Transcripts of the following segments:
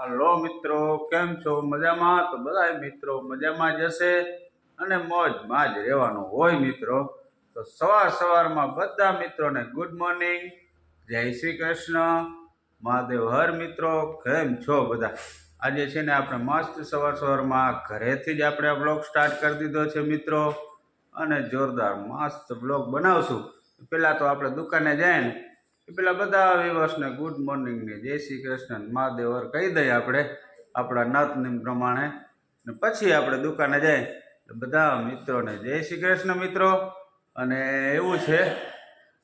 Hello મિત્રો, કેમ છો? મજામાં? તો બધા મિત્રો મજામાં જ હશે અને મોજમાં જ રહેવાનું હોય મિત્રો. તો સવાર સવારમાં બધા મિત્રોને ગુડ મોર્નિંગ જય શ્રી કૃષ્ણ. મહાદેવ હર મિત્રો, કેમ છો બધા? આજે છે ને આપણે મસ્ત સવાર સવારમાં ઘરેથી જ આપણે આ બ્લોગ સ્ટાર્ટ કરી દીધો છે મિત્રો. અને જોરદાર મસ્ત બ્લોગ બનાવશું. પહેલાં તો આપણે દુકાને જાય ને પેલા બધા વિવર્સને ગુડ મોર્નિંગની જય શ્રી કૃષ્ણ મહાદેવર મહાદેવ કહી દઈએ આપણે આપણા નિયમ પ્રમાણે. ને પછી આપણે દુકાને જાય. બધા મિત્રોને જય શ્રી કૃષ્ણ મિત્રો. અને એવું છે,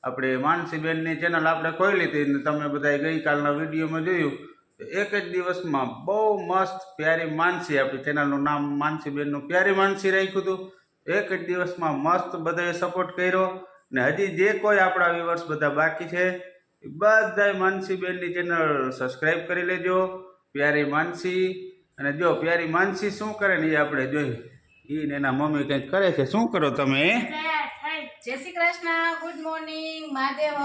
આપણે માનસીબેનની ચેનલ આપણે ખોલી લીધી ને તમે બધા ગઈકાલના વિડીયોમાં જોયું. એક જ દિવસમાં બહુ મસ્ત પ્યારી માનસી આપણી ચેનલનું નામ માનસીબેનનું પ્યારી માનસી રાખ્યું હતું. એક જ દિવસમાં મસ્ત બધાએ સપોર્ટ કર્યો. ને હજી જે કોઈ આપણા વ્યુઅર્સ બધા બાકી છે એ બધાય માનસીબેનની ચેનલ સબસ્ક્રાઈબ કરી લેજો. પ્યારી માનસી. અને જો પ્યારી માનસી શું કરે ને એ આપણે જોઈ. ઈ ને એના મમ્મી કંઈક કરે છે. શું કરો તમે? જય શ્રી કૃષ્ણ. ગુડ મોર્નિંગ મહાદેવ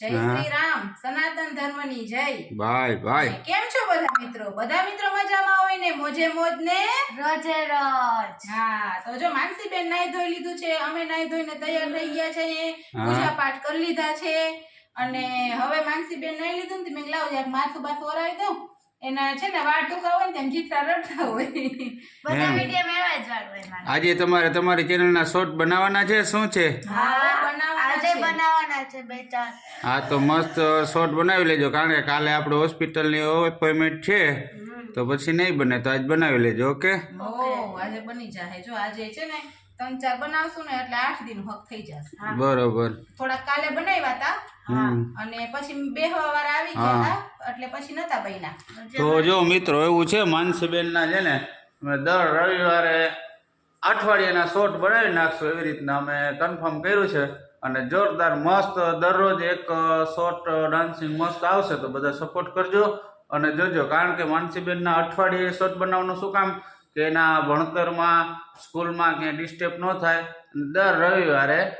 જય શ્રી રામ. સનાતન ધર્મની જય. ભાઈ ભાઈ. કેમ છો બધા મિત્રો? બધા મિત્રો મજામાં હોય ને? મોજે મોજ ને? રોજે રોજ. હા તો જો માનસી બેન નાઈ ધોઈ લીધું છે. અમે નાઈ ધોઈને તૈયાર થઈ ગયા છે પૂજા પાઠ કરી લીધા છે. અને હવે માનસીબેન લઈ લીધું ને મેં લાવો જરાક માથું બાથું ઓરાવી દઉં. એના છે ને વાળ ટૂંકા હોય ને તેમ જીતરા રડતા હોય. બધા વીડિયો એવા જ વાળ હોય આજે તમારે તમારી ચેનલના શોર્ટ બનાવવાના છે? શું છે? હા બનાવવાના છે. બે ચાર. હા તો મસ્ત શોર્ટ બનાવી લેજો. કારણ કે કાલે આપણે હોસ્પિટલની એપોઇન્ટમેન્ટ છે. તો પછી નહીં બને. તો આજ બનાવી લેજો ઓકે ઓ આજે બની જાય જો આજે છે ને ત્રણ ચાર બનાવશું ને એટલે આઠ દિન હક થઈ જશે. બરોબર. થોડાક કાલે બનાવ્યા હતા અને પછી બેહવા વાર આવી ગયા હતા એટલે પછી નતા બન્યા. તો જો મિત્રો એવું છે માનસીબેનના છે ને દર રવિવારે અઠવાડિયાના શોર્ટ બનાવી નાખશું એવી રીતના અમે કન્ફર્મ કર્યું છે. અને જોરદાર મસ્ત દરરોજ એક શોર્ટ ડાન્સિંગ મસ્ત આવશે તો બધા સપોર્ટ કરજો. અને જોજો કારણ કે માનસીબેનના અઠવાડિયે શોર્ટ બનાવવાનું શું કામ? કે ભણતરમાં, સ્કૂલમાં ક્યાંય ડિસ્ટર્બ ન થાય. દર રવિવારે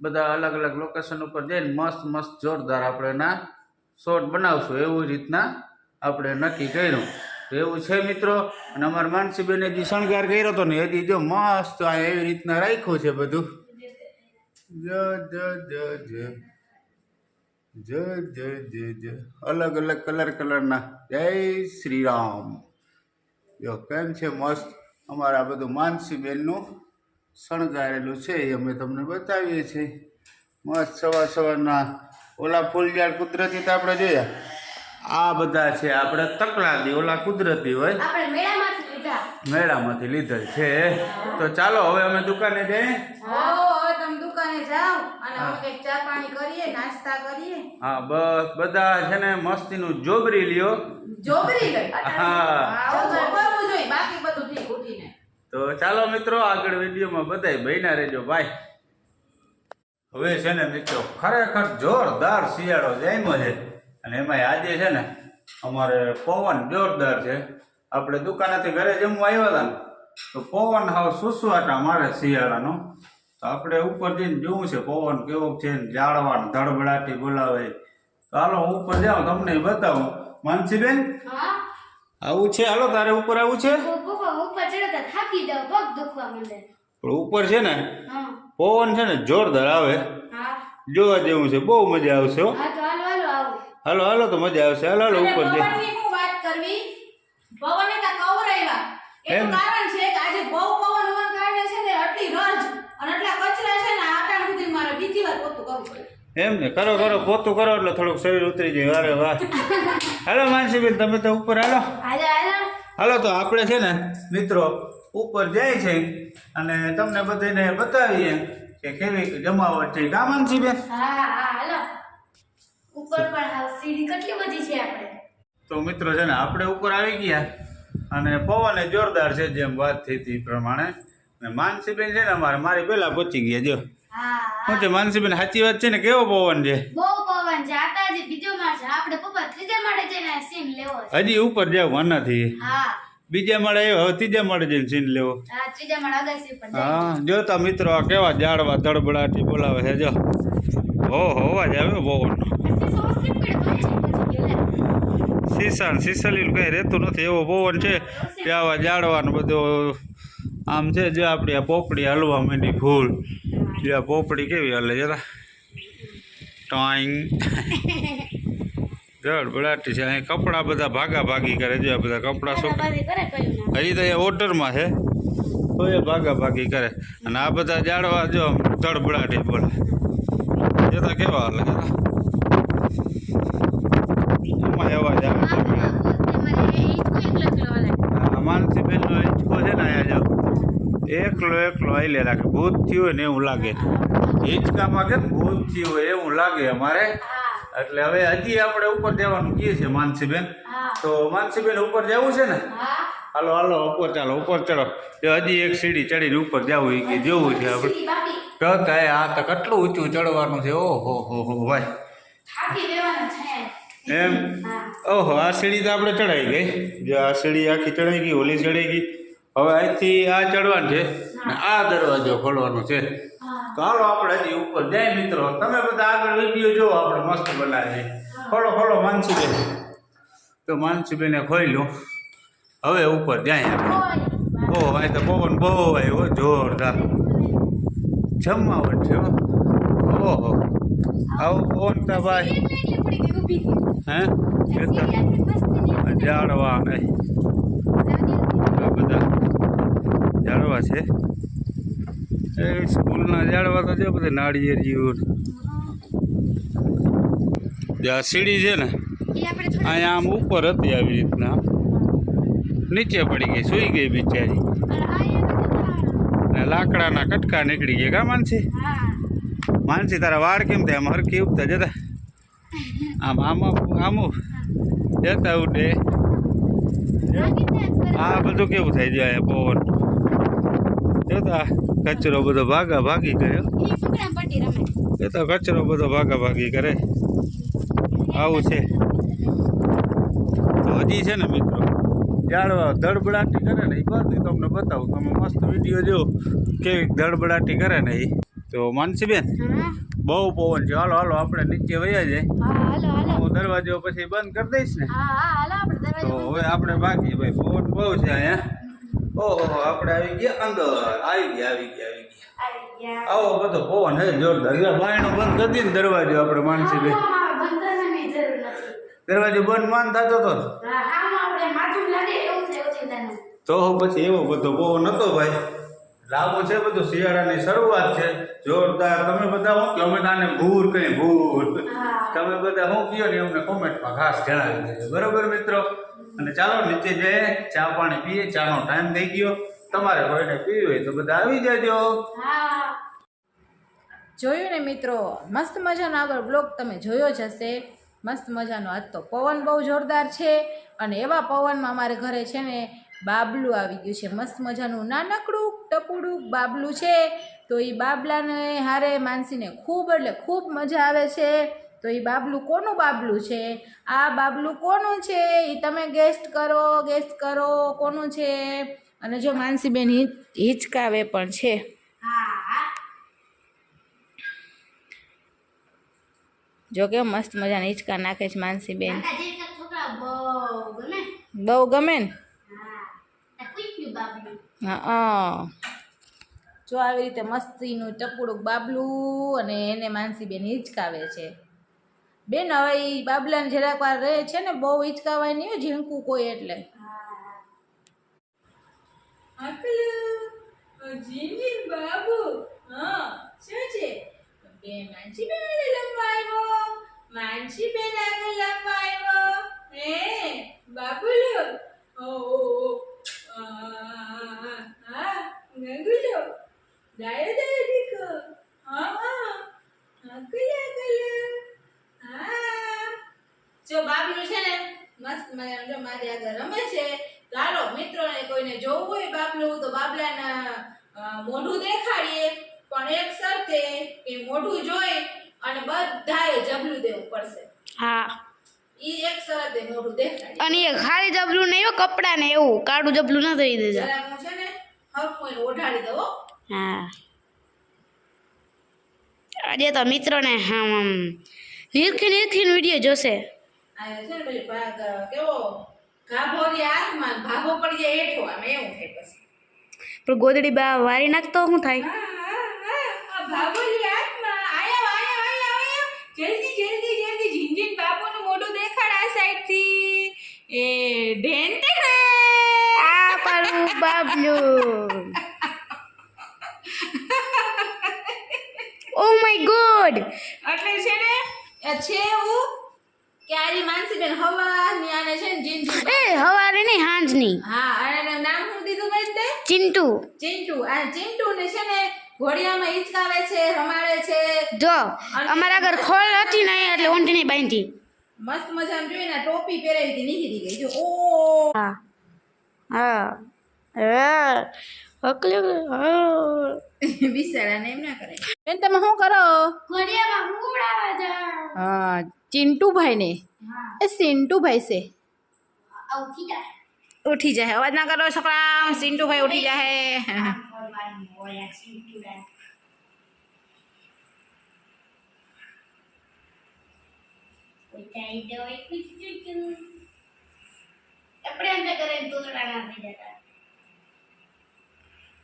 બધા અલગ અલગ લોકેશન ઉપર જઈને મસ્ત મસ્ત જોરદાર આપણે એના શોર્ટ બનાવશું. એવું રીતના આપણે નક્કી કર્યું. તો એવું છે મિત્રો. અને અમારા માનસીબેને જે શણગાર કર્યો હતો ને એ દીધો મસ્ત આ એવી રીતના રાખ્યું છે બધું. જ જ જ જ જય જય. અલગ અલગ કલર કલરના. જય શ્રી રામ. જો કેમ છે મસ્ત? અમારા બધું માનસીબેનનું શણગારેલું છે એ અમે તમને બતાવીએ છીએ. મસ્ત સવાર સવારના ઓલા ફૂલ ઝાડ કુદરતી તો આપણે જોયા આ બધા છે આપણે તકલાદી ઓલા કુદરતી હોય. મેળામાંથી લીધેલ છે. તો ચાલો હવે અમે દુકાને જઈએ. હા બસ. બધા છે ને મસ્તીનું જોબરી લ્યો. જોબરી ગઈ જોબરવું જોઈએ. બાકી બધું ઠીક ઉઠીને. તો ચાલો મિત્રો આગળ વિડીયોમાં બધાય બન્યા રહેજો. ભાઈ હવે છે ને મિત્રો ખરેખર જોરદાર શિયાળો જામ્યો છે. અને એમાં આજે છે ને અમારે પવન જોરદાર છે. આપણે દુકાનેથી ઘરે જમવા આવ્યા હતા ને તો પવન હાવ સુસવાટા મારે શિયાળાનો. તો આપણે ઉપર જઈને જોવું છે પવન કેવો છે ને ઝાડવા ધડબડાટી બોલાવે. તો હાલો હું ઉપર જાઉં તમને બતાવું. માનસીબેન? આવું છે? હાલો તારે ઉપર આવું છે? ઉપર પણ છે ને પવન છે ને જોરદાર આવે. જોવા જેવું છે બહુ મજા આવશે હો. હાલો હાલો તો મજા આવશે. હાલો હાલો ઉપર એનું એમ? કારણ છે કે આજે બહુ પવન હોવાના કારણે છે ને આટલી રજ અને આટલા કચરા છે ને એમ ને? કરો કરો પોતું કરો એટલે થોડુંક શરીર ઉતરી જાય. અરે વાહ. હાલો માનસીબેન તમે તો ઉપર હાલો. હાલો તો આપણે છે ને મિત્રો ઉપર જાય છે અને તમને બધાને બતાવીએ કે કેવી જમાવટ છે. કા માનસીબેન? ઉપર પણ સીડી કેટલી બધી છે આપણે? તો મિત્રો છે ને આપણે ઉપર આવી ગયા અને પવન જોરદાર છે જેમ વાત થઈ હતી પ્રમાણે. અને માનસીબેન છે ને અમારે મારી પહેલા પહોંચી ગયા જો. હા તે માનસીબેન સાચી વાત છે ને કેવો પવન છે? બહુ પવન છે. આતા જે બીજો માળ છે. આપણે પપ્પા ત્રીજા માળે જઈને સીન લેવો છે. હજી ઉપર જાવ આનાથી. હા. બીજા માળે આવ્યો હવે ત્રીજા માળે જઈને સીન લેવો. હા ત્રીજા માળે અગાસી ઉપર હા જોતા મિત્રો આ કેવા ઝાડવા ધડબડાટી બોલાવે છે જો. હો હો અવાજ આવ્યો પવન પછી સો સ્લીપ પડે તો છે પછી ગયેલા શીશા ને શીસલીનું કંઈ રહેતું નથી એવો પવન છે કે આવા ઝાડવાનું બધું આમ છે જો આપણી આ પોપડી હલવા માંડી ફૂલ જે આ પોપડી કેવી હલે જરા ટાઈંગ જળ બળાટી છે અહીં કપડાં બધા ભાગા ભાગી કરે છે આ બધા કપડાં શું બધી કરે કયું ના હજી તો એ ઓર્ડરમાં છે તો એ ભાગા ભાગી કરે અને આ બધા જાડવા જો આમ ધડબડાટી બોલે જતા કેવા હાલે જતા એમાં એવા જ આવે છે. તમારે એ કોઈ એકલો એકલો હાલે આ માનસીબેનનો હિંચકો છે ને અહીંયા જો એકલો એકલો આઈલે રાખે. ભૂત થયું હોય ને એવું લાગે. હિંચકામાં કે ભૂત થયું હોય એવું લાગે અમારે. એટલે હવે હજી આપણે ઉપર જવાનું કહીએ છીએ માનસીબેન. તો માનસીબેન ઉપર જવું છે ને? હાલો હાલો ઉપર ચાલો ઉપર ચડો. એ હજી એક સીડી ચડીને ઉપર જવું એ કે જેવું છે આપણે. તો કાંઈ આ તો કેટલું ઊંચું ચડવાનું છે. ઓહો હો હો ભાઈ. એમ? ઓહો આ સીડી તો આપણે ચડાઈ ગઈ. જો આ સીડી આખી ચડાઈ ગઈ ઓલી ચડાઈ ગઈ. હવે અહીંથી આ ચડવાનું છે. ને આ દરવાજો ખોલવાનો છે. તો હાલો આપણે હજી ઉપર જાય મિત્રો. તમે બધા આગળ વીડિયો જો આપણે મસ્ત બનાવીએ. ખોલો ખોલો માનસીબેન. તો માનસીબેને લો. હવે ઉપર જાય આપણે. ઓહ અહીં તો પવન બહુ આવ્યો જોરદાર. જમાવટ છે હો. ઓહો. આવો પવન તો ભાઈ. હે? જાળવા તો આ ઝાડવા છે એ સ્કૂલના ઝાડવા તો છે બધા નાળિયેરિયું જે આ સીડી છે ને અહીંયા આમ ઉપર હતી આવી રીતના નીચે પડી ગઈ સૂઈ ગઈ બિચારી ને લાકડાના કટકા નીકળી ગયા કા માનસી માનસી તારા વાળ કેમ થાય આમ હરકી ઉગતા જતા આમ આમ આમ જતા ઉડે આ બધું કેવું થાય છે અહીંયા પવન? જોતા કચરો બધો ભાગા ભાગી ગયો એ તો કચરો બધો ભાગા ભાગી કરે. આવું છે. તો હજી છે ને મિત્રો ઝાડવા ધડબડાટી કરે ને એ બધું તમને બતાવું. તમે મસ્ત વીડિયો જો કેવી ધડબડાટી કરે ને એ. તો માનસીબેન બહુ પવન છે. હાલો હાલો આપણે નીચે વયા જાય. હા દરવાજો પછી બંધ કરી દઈશ ને. તો હવે આપણે બાકી ભાઈ પવન બહુ છે અહીંયા. ઓહો આપણે આવી ગયા અંદર. આવી ગયા આવી ગયા આવી ગયા. આવો બધો પવન હે જોરદાર. બાયણો બંધ કરી દઈએ ને દરવાજો આપણે જરૂર નથી. દરવાજો બંધ માન થતો હતો ઓચિંતાનું તો પછી એવો બધો પવન હતો ભાઈ. લાંબો છે બધું શિયાળાની શરૂઆત છે. જોરદાર. તમે બધા હું કહો? અમે તાને ભૂર કઈ ભૂર. તમે બધા હું કહો ને અમને કોમેન્ટમાં ખાસ જણાવી દેજો. બરોબર મિત્રો? અને ચાલો નીચે જઈએ. ચા પાણી પીએ. ચાનો ટાઈમ થઈ ગયો. તમારે કોઈને પીવી હોય તો બધા આવી જજો. જોયું ને મિત્રો? મસ્ત મજાનો આગળ બ્લોગ તમે જોયો જ હશે. મસ્ત મજાનો આજ તો પવન બહુ જોરદાર છે. અને એવા પવનમાં અમારે ઘરે છે ને બાબલું આવી ગયું છે. મસ્ત મજાનું નાનકડું ટપુડું બાબલું છે. તો એ બાબલાને હારે માનસીને ખૂબ એટલે ખૂબ મજા આવે છે. તો એ બાબલું કોનું બાબલું છે? આ બાબલું કોનું છે? એ તમે ગેસ્ટ કરો ગેસ્ટ કરો કોનું છે? અને જો માનસીબેન હિચ હિચકાવે પણ છે. જો કે મસ્ત મજાના હિંચકા નાખે છે માનસીબેન. બહુ ગમે ને હા આ કુઈક્યું બાબલું હા. જો આવી રીતે મસ્તીનું ટપુડું બાબલું અને એને માનસીબેન હિંચકાવે છે. બેન હવે એ બાબલાને જરાક વાર રહે છે ને બહુ હિંચકાવાય નહીં ઝીણકું કોઈ એટલે. બાબુ હા શું છે બે માનસી બેન લંબા આવ્યો માનસી બેન આગળ લંબા આવ્યો હે બાબુલો ઓ ઓ ઓ આ હા ગંગુલો દાયો દાયો દીકો હા હા અકલા અકલા હા જો બાબલું છે ને મસ્ત મજાનું જો મારી આગળ રમે છે ચાલો મિત્રોને કોઈને જોવું હોય બાબલું તો બાબલાના મોઢું દેખાડીએ. પણ એક શરતે કે મોઢું જોઈ અને બધાએ જબલું દેવું પડશે. હા. ઈ એક શરતે મોઢું અને એ ખાલી જબલું નહીં કપડા ને એવું કાળું જબલું ન થઈ દેજા. હું છે ને ઓઢાડી દઉં હો. આજે તો મિત્રોને હા નિરખી નિરખીને વીડિયો જોશે. આ છે ને પછી ભાગ કેવો ગાભોરી હાથમાં ને ભાગો પડી જાય હેઠો આમ એવું થાય પછી. પણ ગોદડી બા વારી નાખતો શું થાય? આયા આયા આયા આયા. જલ્દી જલ્દી જલ્દી ઝીંઝીન બાબુનું મોઢું દેખાડ આ સાઈડથી એ ઢેંટે આ પાડું બાબલું. ઓ માય ગોડ એટલે છે ને છે આરી માનસીબેન હવાની આને છે ને ઝીંઝીન એ હવારે નહીં હાંજની. હા અને નામ શું દીધું ભાઈ તે? ચિંટુ. ચિંટુ. આ ચિંટુ ને છે ને ઘોડિયામાં હિંચકાવે છે રમાડે છે. જો અમારા ઘર ખોલ હતી ને એટલે ઊંટની બાંધી. મસ્ત મજાનું જોઈને ને ટોપી પહેરાવી હતી નીકળી ગઈ. જો ઓ. હા. હા. હા. અકલે હા. બિચારાને એમ ના કરે. બેન તમે શું કરો? હા ચિંટુભાઈ ને? હા. એ સિન્ટુભાઈ છે. ઉઠી જાય અવાજ ના કરો છોકરા. સિન્ટુભાઈ ઉઠી જાય આપણે અંદર કરે તો નાખી દેતા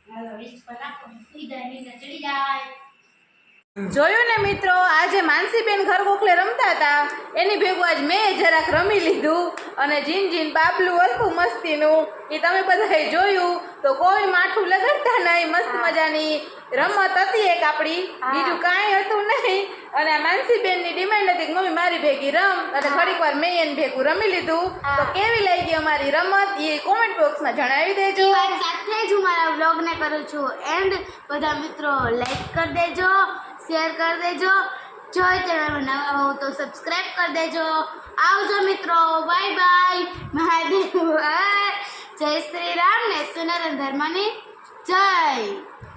હાલો વીસ પર નાખો સુઈ જાય ને મિત્રો આજે માનસીબેન ઘર ગોખલે રમતા હતા. એની ભેગું આજ મેં જરાક રમી લીધું અને જીન જીન બાબલું હતું મસ્તીનું. એ તમે બધાએ જોયું તો કોઈ માઠું લગાડતા નહીં મસ્ત મજાની રમત હતી એક આપણી. બીજું કાંઈ હતું નહીં. અને માનસીબેનની ડિમાન્ડ હતી કે મમ્મી મારી ભેગી રમ. અને ઘડીક વાર મેં એને ભેગું રમી લીધું. તો કેવી લાગી અમારી રમત? એ કોમેન્ટ બોક્સમાં જણાવી દેજો. સાથે જ હું મારા વ્લોગને કરું છું. એન્ડ બધા મિત્રો લાઈક કરી દેજો શેર કરી દેજો. જો ચેનલમાં નવા હોવ તો સબસ્ક્રાઈબ કરી દેજો. આવજો મિત્રો. Bye bye Mahadev. જય શ્રી રામ. ને સનાતન ધર્મની જય.